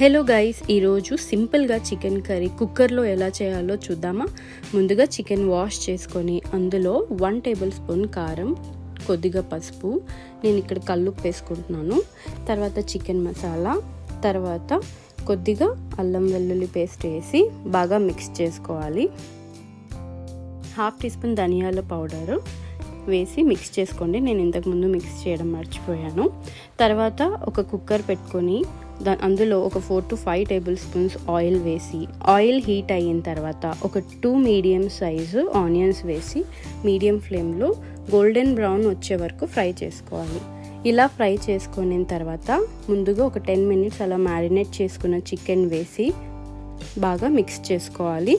Hello guys ఈరోజు సింపుల్గా chicken curry కుక్కర్లో ఎలా చేయాలో చూద్దామా? ముందుగా చికెన్ వాష్ చేసుకొని అందులో వన్ టేబుల్ స్పూన్ కారం కొద్దిగా పసుపు నేను ఇక్కడ కల్లుప్పు వేసుకుంటున్నాను. తర్వాత చికెన్ మసాలా తర్వాత కొద్దిగా అల్లం వెల్లుల్లి పేస్ట్ వేసి బాగా మిక్స్ చేసుకోవాలి. హాఫ్ టీ స్పూన్ ధనియాల పౌడరు వేసి మిక్స్ చేసుకోండి. నేను ఇంతకుముందు మిక్స్ చేయడం మర్చిపోయాను. తర్వాత ఒక కుక్కర్ పెట్టుకొని దా అందులో ఒక four to five tablespoons oil వేసి ఆయిల్ హీట్ అయిన తర్వాత ఒక టూ మీడియం సైజు ఆనియన్స్ వేసి మీడియం ఫ్లేమ్లో గోల్డెన్ బ్రౌన్ వచ్చే వరకు ఫ్రై చేసుకోవాలి. ఇలా ఫ్రై చేసుకున్న తర్వాత ముందుగా ఒక టెన్ మినిట్స్ అలా మ్యారినేట్ చేసుకున్న చికెన్ వేసి బాగా మిక్స్ చేసుకోవాలి.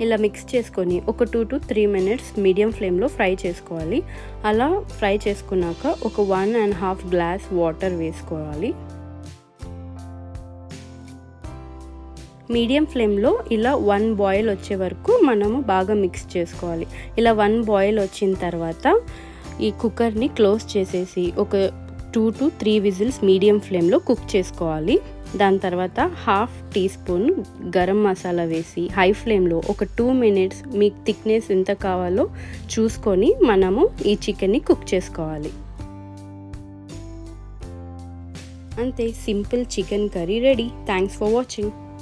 ఇలా మిక్స్ చేసుకొని ఒక two to three minutes medium ఫ్లేమ్లో ఫ్రై చేసుకోవాలి. అలా ఫ్రై చేసుకున్నాక ఒక one and half glass water వేసుకోవాలి. మీడియం ఫ్లేమ్లో ఇలా వన్ బాయిల్ వచ్చే వరకు మనము బాగా మిక్స్ చేసుకోవాలి. ఇలా వన్ బాయిల్ వచ్చిన తర్వాత ఈ కుక్కర్ని క్లోజ్ చేసేసి ఒక two to three whistles medium ఫ్లేమ్లో కుక్ చేసుకోవాలి. దాని తర్వాత half teaspoon garam masala వేసి హై ఫ్లేమ్లో ఒక టూ మినిట్స్ మీకు థిక్నెస్ ఎంత కావాలో చూసుకొని మనము ఈ చికెన్ని కుక్ చేసుకోవాలి. అంతే simple chicken curry ready. Thanks for watching